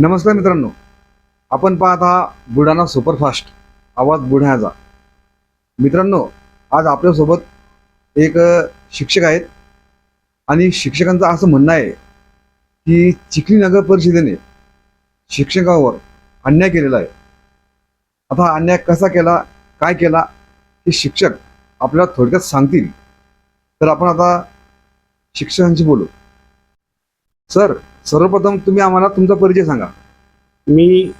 नमस्कार मित्रांनो. आपण पाहत आहात बुलढाणा सुपरफास्ट. आवाज बुढण्याचा मित्रांनो आज आपल्यासोबत एक शिक्षक आहेत. आणि शिक्षकांचं असं म्हणणं आहे की चिखली नगर परिषदेने शिक्षकावर अन्याय केलेला आहे. आता अन्याय कसा केला काय केला हे शिक्षक आपल्याला थोडक्यात सांगतील. तर आपण आता शिक्षकांशी बोलू. सर सर्वप्रथम तुम्ही आम्हाला तुमचा परिचय सांगा. मी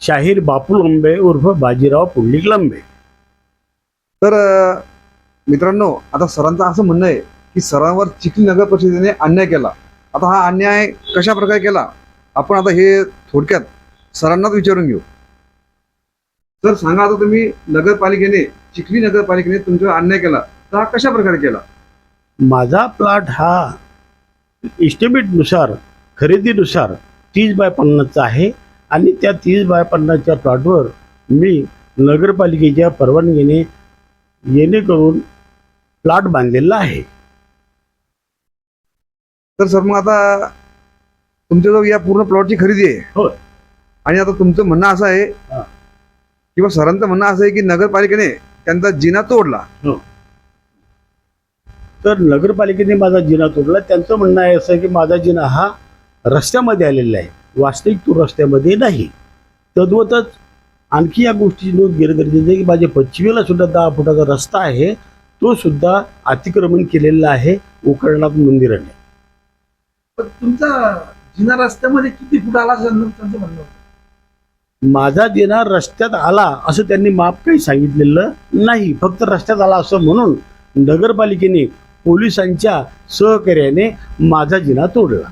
शाहीर बापू लंबे उर्फ बाजीराव पुंडलिक लंबे. तर अ, मित्रांनो आता सरांचं असं म्हणणं आहे की सरांवर चिखली नगर परिषदेने अन्याय केला. आता हा अन्याय कशा प्रकारे केला? आपण आता हे थोडक्यात सरांनाच विचारून घेऊ. सर सांगा आता तुम्ही नगरपालिकेने चिखली नगरपालिकेने तुमच्यावर अन्याय केला. तर हा कशा प्रकारे केला? माझा प्लॉट हा इस्टिमेटनुसार खरेदीनुसार तीस बाय पन्नासचा आहे आणि त्या तीस बाय पन्नासच्या प्लॉटवर मी नगरपालिकेच्या परवानगीने येणे करून प्लॉट बांधलेला आहे. तर सर मग आता तुमच्याजवळ या पूर्ण प्लॉटची खरेदी आहे. होय. आणि आता तुमचं म्हणणं असं आहे हा. किंवा सरांचं म्हणणं असं आहे की नगरपालिकेने त्यांचा जिना तोडला. तर नगरपालिकेने माझा जिना तोडला. त्यांचं म्हणणं आहे असं की माझा जिना हा रस्त्यामध्ये आलेला आहे. वास्तविक तो रस्त्यामध्ये नाही. तद्वतच आणखी या गोष्टीची नोंद घेणं गरजेचं आहे की माझ्या पश्चिमेला सुद्धा दहा फुटाचा रस्ता आहे. तो सुद्धा अतिक्रमण केलेला आहे. उकरणाथ मंदिराने. पण तुमचा जिना रस्त्यामध्ये किती फूट आला असेल ना त्यांचं म्हणणं होतं. माझा जिना रस्त्यात आला असं त्यांनी माप काही सांगितलेलं नाही. फक्त रस्त्यात आला असं म्हणून नगरपालिकेने पोलिसांच्या सहकार्याने माझा जिना तोडला.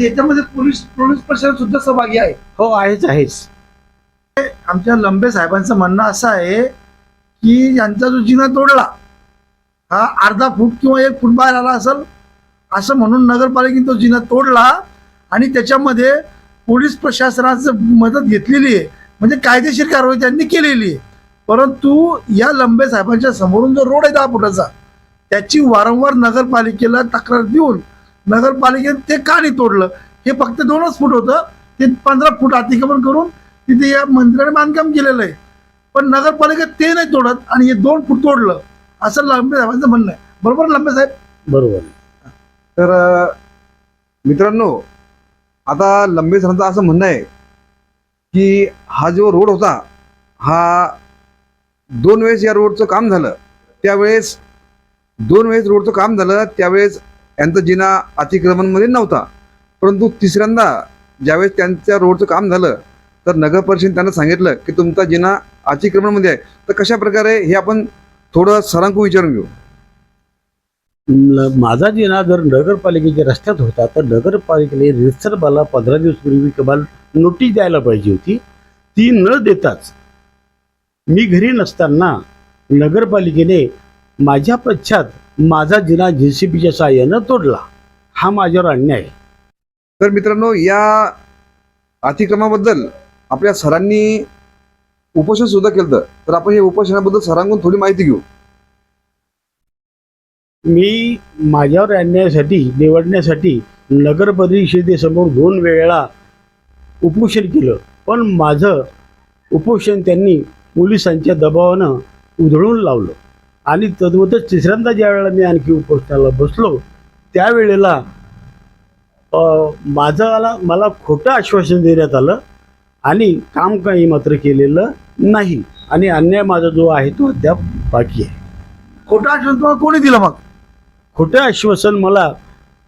याच्यामध्ये पोलीस पोलीस प्रशासन सुद्धा सहभागी आहे. हो आहेच आहेच. आमच्या लंबे साहेबांचं म्हणणं असं आहे की यांचा जो जिना तोडला हा अर्धा फूट किंवा एक फूट बाहेर आला असेल असं म्हणून नगरपालिकेने तो जिना तोडला आणि त्याच्यामध्ये पोलीस प्रशासनाचं मदत घेतलेली आहे. म्हणजे कायदेशीर कारवाई त्यांनी केलेली आहे. परंतु या लंबे साहेबांच्या समोरून जो रोड आहे दहा फुटाचा त्याची वारंवार नगरपालिकेला तक्रार देऊन नगरपालिकेने ते का नाही तोडलं? हे फक्त दोनच फूट होतं. ते पंधरा फूट अतिक्रमण करून तिथे या मंदिराने बांधकाम केलेलं आहे. पण नगरपालिका ते नाही तोडत आणि हे दोन फूट तोडलं. असं लंबे साहेबांचं म्हणणं आहे. बरोबर लंबे साहेब? बरोबर. तर मित्रांनो आता लंबे सरांचं असं म्हणणं आहे की हा जो रोड होता हा दोन वेळेस या रोडचं काम झालं. त्यावेळेस दोन वेळेस रोडचं काम झालं. त्यावेळेस यांचा जिना अतिक्रमणमध्ये नव्हता. परंतु तिसऱ्यांदा ज्यावेळेस त्यांच्या रोडचं काम झालं तर नगर परिषद त्यांना सांगितलं की तुमचा जिना अतिक्रमणमध्ये आहे. तर कशा प्रकारे हे आपण थोडं सरांकू विचारून घेऊ. माझा जिना जर नगरपालिकेच्या रस्त्यात होता तर नगरपालिकेने रितसर मला पंधरा दिवसपूर्वी कमाल नोटीस द्यायला पाहिजे होती. ती न देताच मी घरी नसताना नगरपालिकेने माझ्या पश्चात माझा जिना जे सी बीच्या साहाय्यानं तोडला. हा माझ्यावर अन्याय आहे. तर मित्रांनो या अतिक्रमाबद्दल आपल्या सरांनी उपोषण सुद्धा केलं तर आपण हे उपोषणाबद्दल सरांकडून थोडी माहिती घेऊ. मी माझ्यावर आणण्यासाठी निवडण्यासाठी नगर परिषदेसमोर दोन वेळा उपोषण केलं. पण माझं उपोषण त्यांनी पोलिसांच्या दबावानं उधळून लावलं. आणि तद्वतच तिसऱ्यांदा ज्या वेळेला मी आणखी उपोषणाला बसलो त्यावेळेला माझं मला खोटं आश्वासन देण्यात आलं आणि काम काही मात्र केलेलं नाही आणि अन्याय माझा जो आहे तो अद्याप बाकी आहे. खोटं आश्वासन तुम्हाला कोणी दिलं मग? खोटं आश्वासन मला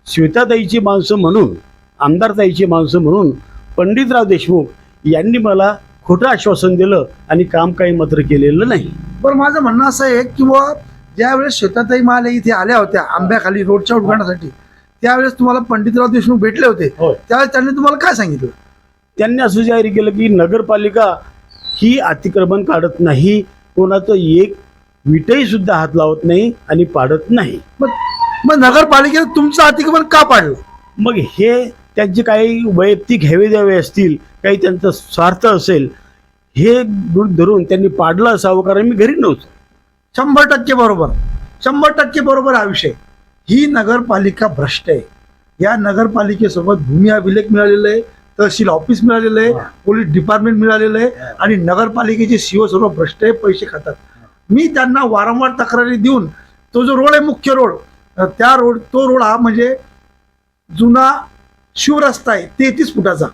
श्वेताताईची माणसं म्हणून आमदारताईची माणसं म्हणून पंडितराव देशमुख यांनी मला खोटं आश्वासन दिलं आणि काम काही मात्र केलेलं नाही. बरं माझं म्हणणं असं आहे की बुवा ज्यावेळेस शेताताई माले इथे आल्या होत्या आंब्याखाली रोडच्या उद्घाटनासाठी त्यावेळेस तुम्हाला पंडितराव देशमुख भेटले होते. होय. त्यावेळेस त्यांनी तुम्हाला काय सांगितलं? त्यांनी असं जाहीर केलं की नगरपालिका ही अतिक्रमण काढत नाही कोणाचं एक विटही सुद्धा हात लावत नाही आणि पाडत नाही. मग मग नगरपालिकेने तुमचं अतिक्रमण का पाडलं? मग हे त्यांचे काही वैयक्तिक हेवे द्यावे असतील काही त्यांचा स्वार्थ असेल हे धरून त्यांनी पाडलं असावं कारण मी घरी नव्हतो. शंभर टक्के बरोबर. शंभर टक्के बरोबर हा विषय. ही नगरपालिका भ्रष्ट आहे. या नगरपालिकेसोबत भूमी अभिलेख मिळालेला आहे तहसील ऑफिस मिळालेलं आहे. पोलीस डिपार्टमेंट मिळालेलं आहे आणि नगरपालिकेचे सीओ सर्व भ्रष्ट आहे पैसे खातात. मी त्यांना वारंवार तक्रारी देऊन तो जो रोड आहे मुख्य रोड त्या रोड तो रोड हा म्हणजे जुना शिवरस्ता आहे तेहतीस फुटाचा.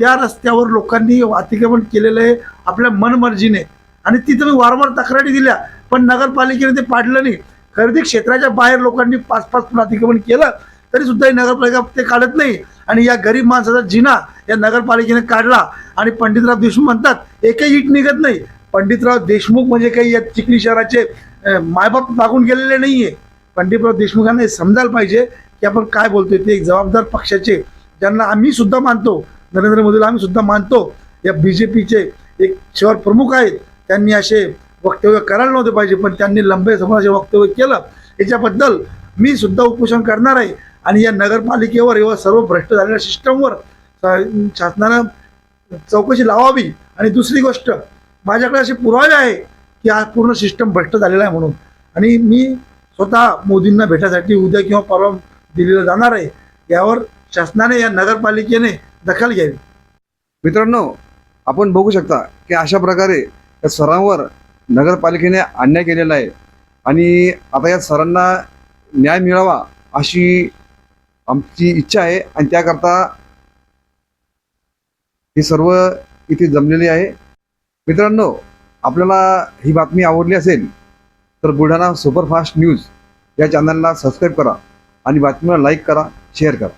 त्या रस्त्यावर लोकांनी अतिक्रमण केलेलं आहे आपल्या मनमर्जीने. आणि तिथं मी वारंवार तक्रारी दिल्या पण नगरपालिकेने ते पाडलं नाही. खरेदी क्षेत्राच्या बाहेर लोकांनी पाच पाच पण अतिक्रमण केलं तरी सुद्धा ही नगरपालिका ते काढत नाही. आणि या गरीब माणसाचा जिना या नगरपालिकेने काढला. आणि पंडितराव देशमुख म्हणतात एकही ईट निघत नाही. पंडितराव देशमुख म्हणजे काही या चिखली शहराचे मायबाप मागून गेलेले नाहीये. पंडितराव देशमुखांना हे समजायला पाहिजे की आपण काय बोलतोय ते एक जबाबदार पक्षाचे. ज्यांना आम्ही सुद्धा मानतो नरेंद्र मोदीला आम्ही सुद्धा मानतो. या बी जे पीचे एक शहर प्रमुख आहेत. त्यांनी असे वक्तव्य करायला नव्हते पाहिजे पण त्यांनी लंबे समाजाचे वक्तव्य केलं. याच्याबद्दल मी सुद्धा उपोषण करणार आहे. आणि या नगरपालिकेवर एवढं सर्व भ्रष्ट झालेल्या सिस्टमवर शासनानं चौकशी लावावी. आणि दुसरी गोष्ट माझ्याकडे असे पुरावे आहे की हा पूर्ण सिस्टम भ्रष्ट झालेला आहे म्हणून. आणि मी स्वतः मोदींना भेटायसाठी उद्या किंवा परवा दिल्लीला जाणार आहे. यावर शासनाने या नगरपालिकेने दखल घ्यावी. मित्रांनो आपण बघू शकता की अशा प्रकारे या सरांवर नगरपालिकेने अन्याय केलेला आहे. आणि आता या सरांना न्याय मिळावा अशी आमची इच्छा आहे. आणि त्याकरता हे सर्व इथे जमलेले आहे. मित्रांनो आपल्याला ही बातमी आवडली असेल तर बुलढाणा सुपरफास्ट न्यूज या चॅनलला सबस्क्राईब करा आणि बातमीला लाईक करा शेअर करा.